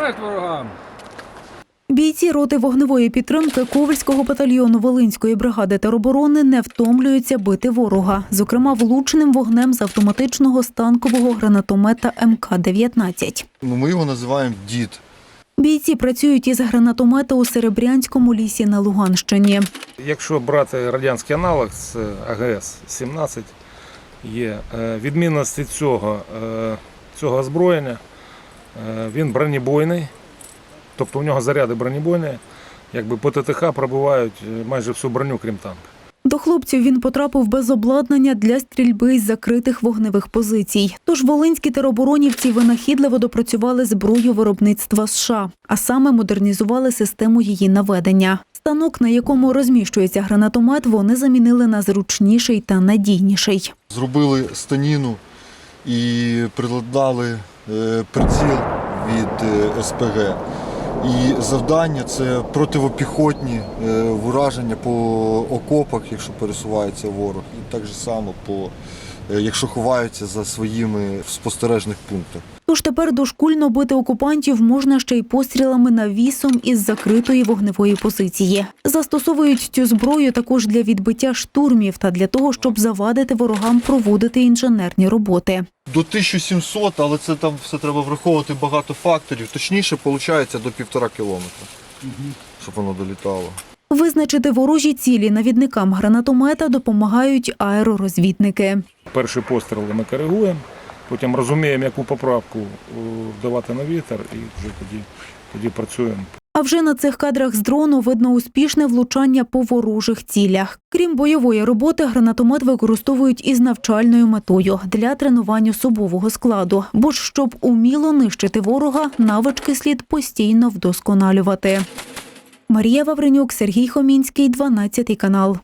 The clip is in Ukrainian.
Смерть ворогам! Бійці роти вогневої підтримки Ковальського батальйону Волинської бригади тероборони не втомлюються бити ворога, зокрема влучним вогнем з автоматичного станкового гранатомета МК-19. Ну, Ми його називаємо дід. Бійці працюють із гранатомета у Серебрянському лісі на Луганщині. Якщо брати радянський аналог з АГС-17, є е, відмінності цього, е, цього озброєння, він бронебойний, тобто у нього заряди бронебойні, якби по ТТХ пробивають е, майже всю броню, крім танка. До хлопців він потрапив без обладнання для стрільби із закритих вогневих позицій. Тож волинські тероборонівці винахідливо допрацювали зброю виробництва США, а саме модернізували систему її наведення. Станок, на якому розміщується гранатомет, вони замінили на зручніший та надійніший. Зробили станіну і приладнали е, приціл від е, СПГ. І завдання це противопіхотні е, враження по окопах, якщо пересувається ворог, і так же само по е, якщо ховаються за своїми спостережних пунктах. Тож тепер дошкульно бити окупантів можна ще й пострілами навісом із закритої вогневої позиції. Застосовують цю зброю також для відбиття штурмів та для того, щоб завадити ворогам проводити інженерні роботи. До 1700, але це там все треба враховувати багато факторів. Точніше, виходить до півтора кілометра, щоб воно долітало. Визначити ворожі цілі навідникам гранатомета допомагають аеророзвідники. Перші постріли ми коригуємо, потім розуміємо, яку поправку е, вдавати на вітер, і вже тоді, тоді працюємо. А вже на цих кадрах з дрону видно успішне влучання по ворожих цілях. Крім бойової роботи, гранатомет використовують із навчальною метою для тренування особового складу. Бо ж щоб уміло нищити ворога, навички слід постійно вдосконалювати. Марія Вавренюк, Сергій Хомінський, 12 канал.